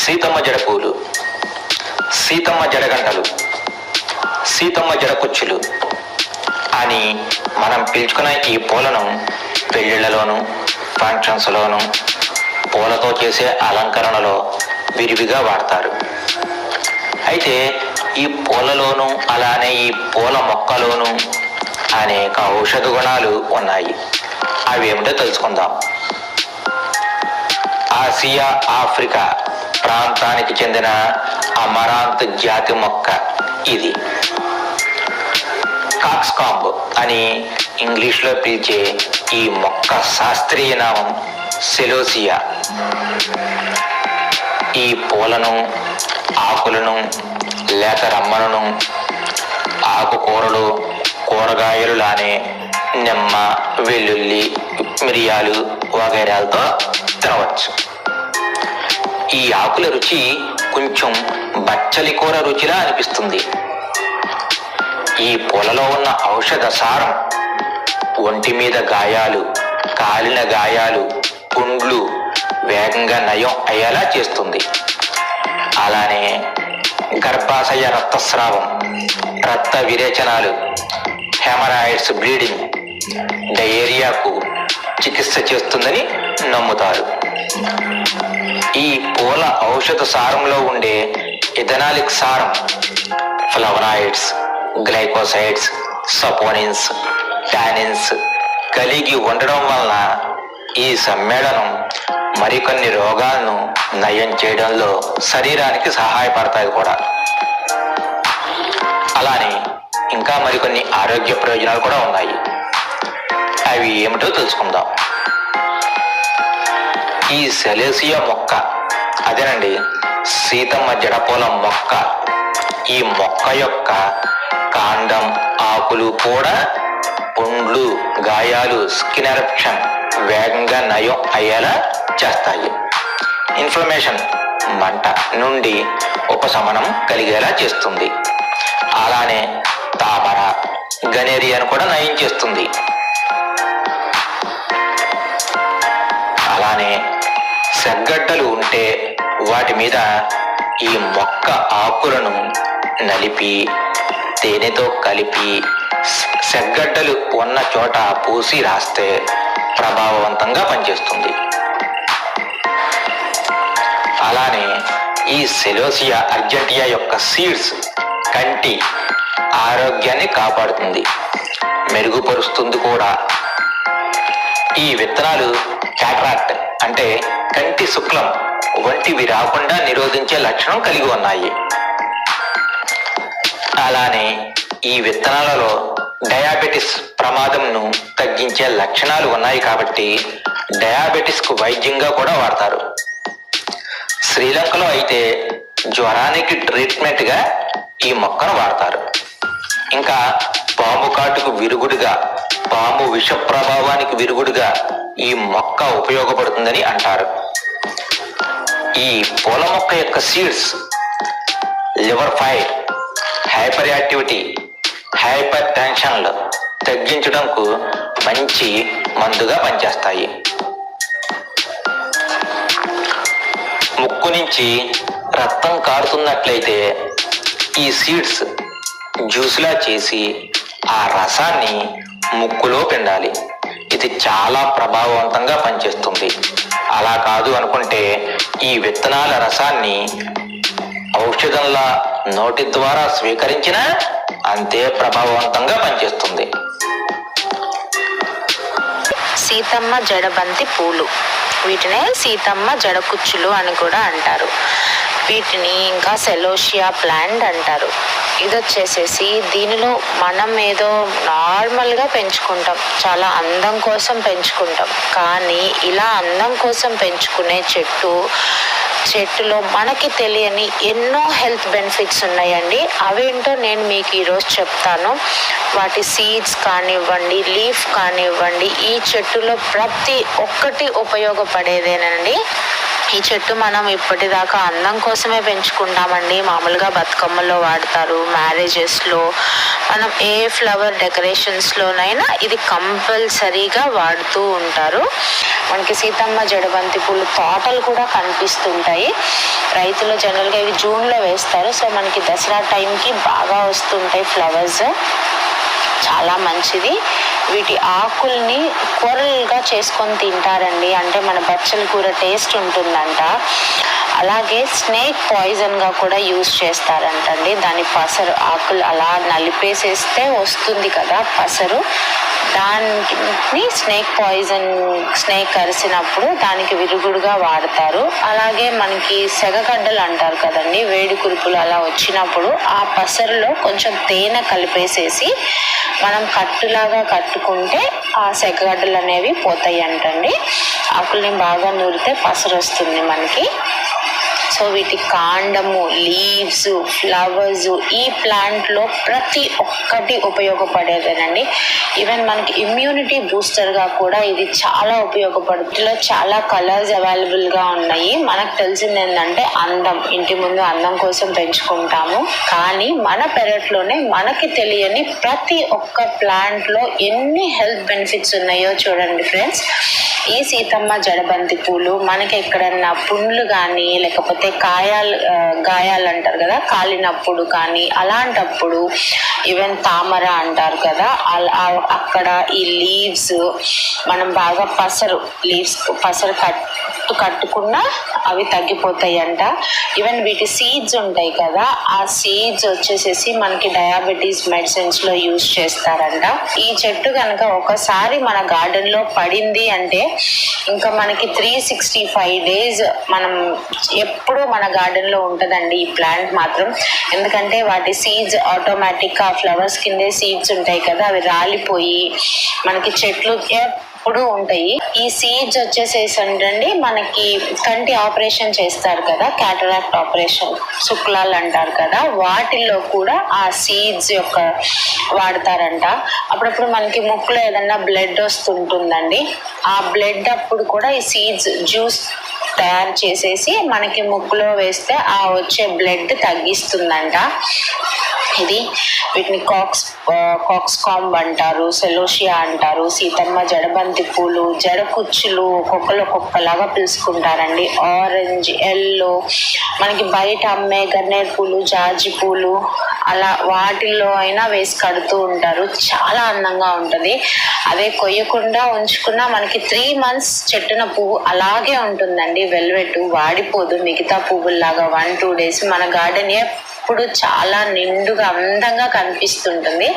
సీతమ్మ జడపూలు సీతమ్మ జడగంటలు సీతమ్మ జడకుచ్చులు అని మనం పిలుచుకునే ఈ పూలను పెళ్ళిళ్ళలోను ఫంక్షన్స్లోను పూలతో చేసే అలంకరణలో విరివిగా వాడతారు. అయితే ఈ పూలలోను అలానే ఈ పూల మొక్కలోను అనేక ఔషధ గుణాలు ఉన్నాయి. అవి ఏమిటో తెలుసుకుందాం. ఆసియా ఆఫ్రికా ప్రాంతానికి చెందిన అమరాంత్ జాతి మొక్క ఇది. కాక్స్కాంబ్ అని ఇంగ్లీష్లో పిలిచే ఈ మొక్క శాస్త్రీయ నామం సెలోసియా. ఈ పూలను ఆకులను లేత రమ్మలను ఆకుకూరలు కూరగాయలు లానే నిమ్మ వెల్లుల్లి మిరియాలు వగైరాలతో తినవచ్చు. ఈ ఆకుల రుచి కొంచెం బచ్చలి కూర రుచిలా అనిపిస్తుంది. ఈ పొలలో ఉన్న ఔషధ సారం ఒంటి మీద గాయాలు కాలిన గాయాలు పుండ్లు వేగంగా నయం అయ్యేలా చేస్తుంది. అలానే గర్భాశయ రక్తస్రావం రక్త విరేచనాలు హెమరాయిడ్స్ బ్లీడింగ్ డయేరియాకు చికిత్స చేస్తుందని నమ్ముతారు. ఈ పూల ఔషధ సారంలో ఉండే ఇథనాలిక్ సారం ఫ్లవరాయిడ్స్ గ్లైకోసైడ్స్ సపోనిన్స్ టానిన్స్ కలిగి ఉండడం వలన ఈ సమ్మేళనం మరికొన్ని రోగాలను నయం చేయడంలో శరీరానికి సహాయపడతాయి కూడా. అలానే ఇంకా మరికొన్ని ఆరోగ్య ప్రయోజనాలు కూడా ఉన్నాయి. అవి ఏమిటో తెలుసుకుందాం. ఈ సెలేసియా మొక్క. అదేనండి సీతమ్మ జడపోల మొక్క. ఈ మొక్క యొక్క కాండం ఆకులు కూడా పుండ్లు గాయాలు స్కిన్ ఎరప్షన్ వేగంగా నయం అయ్యేలా చేస్తాయి. ఇన్ఫ్లమేషన్ మంట నుండి ఉపశమనం కలిగేలా చేస్తుంది. అలానే తామర గనేరియాను కూడా నయం చేస్తుంది. అలానే సెగ్గడ్డలు ఉంటే వాటి మీద ఈ మొక్క ఆకులను నలిపి తేనెతో కలిపి సెగ్గడ్డలు ఉన్న చోట పూసి రాస్తే ప్రభావవంతంగా పనిచేస్తుంది. అలానే ఈ సెలోసియా అర్జెంటియా యొక్క సీడ్స్ కంటి ఆరోగ్యాన్ని కాపాడుతుంది. మెరుగుపరుస్తుంది కూడా. ఈ విత్తనాలు క్యాట్రాక్ట్ అంటే కంటి శుక్లం వంటివి రాకుండా నిరోధించే లక్షణం కలిగి ఉన్నాయి. అలానే ఈ విత్తనాలలో డయాబెటిస్ ప్రమాదంను తగ్గించే లక్షణాలు ఉన్నాయి కాబట్టి డయాబెటిస్కు వైద్యంగా కూడా వాడతారు. శ్రీలంకలో అయితే జ్వరానికి ట్రీట్మెంట్గా ఈ మొక్కను వాడతారు. ఇంకా పాము కాటుకు విరుగుడుగా పాము విష ప్రభావానికి విరుగుడుగా ఈ మొక్క ఉపయోగపడుతుందని అంటారు. ఈ పూల మొక్క యొక్క seeds liver fire hyperactivity hyper టెన్షన్లు తగ్గించడంకు మంచి మందుగా పనిచేస్తాయి. ముక్కు నుంచి రక్తం కారుతున్నట్లయితే ఈ సీడ్స్ జ్యూస్లా చేసి ఆ రసాన్ని ముక్కులో పిండాలి. ఇది చాలా ప్రభావవంతంగా పనిచేస్తుంది. అలా కాదు అనుకుంటే ఈ విత్తనాల రసాన్ని ఔషధంలా నోటి ద్వారా స్వీకరించినా అంతే ప్రభావవంతంగా పనిచేస్తుంది. సీతమ్మ జడబంతి పూలు. వీటినే సీతమ్మ జడకుచ్చులు అని కూడా అంటారు. వీటిని ఇంకా సెలోషియా ప్లాంట్ అంటారు. ఇది వచ్చేసేసి దీనిలో మనం ఏదో నార్మల్గా పెంచుకుంటాం. చాలా అందం కోసం పెంచుకుంటాం. కానీ ఇలా అందం కోసం పెంచుకునే చెట్టు చెట్టులో మనకి తెలియని ఎన్నో హెల్త్ బెనిఫిట్స్ ఉన్నాయండి. అవేంటో నేను మీకు ఈరోజు చెప్తాను. వాటి సీడ్స్ కానివ్వండి లీఫ్ కానివ్వండి ఈ చెట్టులో ప్రతి ఒక్కటి ఉపయోగపడేదేనండి. ఈ చెట్టు మనం ఇప్పటిదాకా అందం కోసమే పెంచుకుంటామండి. మామూలుగా బతుకమ్మలో వాడతారు మ్యారేజెస్లో. మనం ఏ ఫ్లవర్ డెకరేషన్స్లోనైనా ఇది కంపల్సరీగా వాడుతూ ఉంటారు. మనకి సీతమ్మ జడబంతి పూలు తోటలు కూడా కనిపిస్తుంటాయి. రైతులు జనరల్గా ఇవి జూన్లో వేస్తారు. సో మనకి దసరా టైంకి బాగా వస్తుంటాయి ఫ్లవర్స్. చాలా మంచిది. వీటి ఆకుల్ని కూరలుగా చేసుకొని తింటారండి. అంటే మన బచ్చల కూర టేస్ట్ ఉంటుందంట. అలాగే స్నేక్ పాయిజన్గా కూడా యూజ్ చేస్తారంటండి. దాని పసరు ఆకులు అలా నలిపేసేస్తే వస్తుంది కదా పసరు. దాన్ని స్నేక్ పాయిజన్ స్నేక్ కరిసినప్పుడు దానికి విరుగుడుగా వాడతారు. అలాగే మనకి సెగగడ్డలు అంటారు కదండి వేడి కురుపులు అలా వచ్చినప్పుడు ఆ పసరులో కొంచెం తేనె కలిపేసేసి మనం కట్టులాగా కట్టుకుంటే ఆ సెగగడ్డలు అనేవి పోతాయి అంటండి ఆకుల్ని బాగా నూరితే పసరు వస్తుంది మనకి. సో వీటి కాండము లీవ్స్ ఫ్లవర్స్ ఈ ప్లాంట్లో ప్రతి ఒక్కటి ఉపయోగపడేదేనండి. ఈవెన్ మనకి ఇమ్యూనిటీ బూస్టర్గా కూడా ఇది చాలా ఉపయోగపడుతుంది. చాలా కలర్స్ అవైలబుల్గా ఉన్నాయి. మనకు తెలిసింది ఏంటంటే అందం. ఇంటి ముందు అందం కోసం పెంచుకుంటాము. కానీ మన పెరట్లోనే మనకి తెలియని ప్రతి ఒక్క ప్లాంట్లో ఎన్ని హెల్త్ బెనిఫిట్స్ ఉన్నాయో చూడండి ఫ్రెండ్స్ ఈ సీతమ్మ జడబంతి పూలు మనకి ఎక్కడన్నా పుండ్లు కానీ లేకపోతే కాయాలు గాయాలు అంటారు కదా కాలినప్పుడు కానీ అలాంటప్పుడు ఈవెన్ తామర అంటారు కదా అలా అక్కడ ఈ లీవ్స్ మనం బాగా పసరు లీవ్స్ పసరు కట్ కట్టు కట్టుకున్నా అవి తగ్గిపోతాయి అంట ఈవెన్ వీటి సీడ్స్ ఉంటాయి కదా ఆ సీడ్స్ వచ్చేసేసి మనకి డయాబెటీస్ మెడిసిన్స్లో యూజ్ చేస్తారంట. ఈ చెట్టు కనుక ఒకసారి మన గార్డెన్లో పడింది అంటే ఇంకా మనకి త్రీ సిక్స్టీ ఫైవ్ డేస్ మనం ఎప్పుడూ మన గార్డెన్లో ఉంటదండి ఈ ప్లాంట్ మాత్రం. ఎందుకంటే వాటి సీడ్స్ ఆటోమేటిక్ ఆ ఫ్లవర్స్ కిందే సీడ్స్ ఉంటాయి కదా అవి రాలిపోయి మనకి చెట్లు ఎప్పుడు ఉంటాయి. ఈ సీడ్స్ వచ్చేసేసి అండి మనకి కంటి ఆపరేషన్ చేస్తారు కదా క్యాటరాక్ట్ ఆపరేషన్ శుక్లాలు అంటారు కదా వాటిల్లో కూడా ఆ సీడ్స్ యొక్క వాడతారంట. అప్పుడప్పుడు మనకి ముక్కులో ఏదన్నా బ్లడ్ వస్తుంటుందండి. ఆ బ్లడ్ అప్పుడు కూడా ఈ సీడ్స్ జ్యూస్ తయారు చేసేసి మనకి ముక్కులో వేస్తే ఆ వచ్చే బ్లడ్ తగ్గిస్తుందంట. ఇది. వీటిని కాక్స్ కాక్స్ కాంబ్ అంటారు సెలోషియా అంటారు సీతమ్మ జడబంతి పూలు జడ కుచ్చులు ఒక్కొక్కరు ఒక్కొక్కలాగా పిలుచుకుంటారండి. ఆరెంజ్ ఎల్లో మనకి బయట అమ్మే గన్నేరు పూలు జాజి పూలు అలా వాటిల్లో అయినా వేసి కడుతూ ఉంటారు. చాలా అందంగా ఉంటుంది. అదే కొయ్యకుండా ఉంచుకున్నా మనకి త్రీ మంత్స్ చెట్టున పువ్వు అలాగే ఉంటుందండి. వెల్వెట్ వాడిపోదు. మిగతా పువ్వుల్లాగా వన్ టూ డేస్ మన గార్డెన్ ఎప్పుడు చాలా నిండుగా అందంగా కనిపిస్తుంటుంది.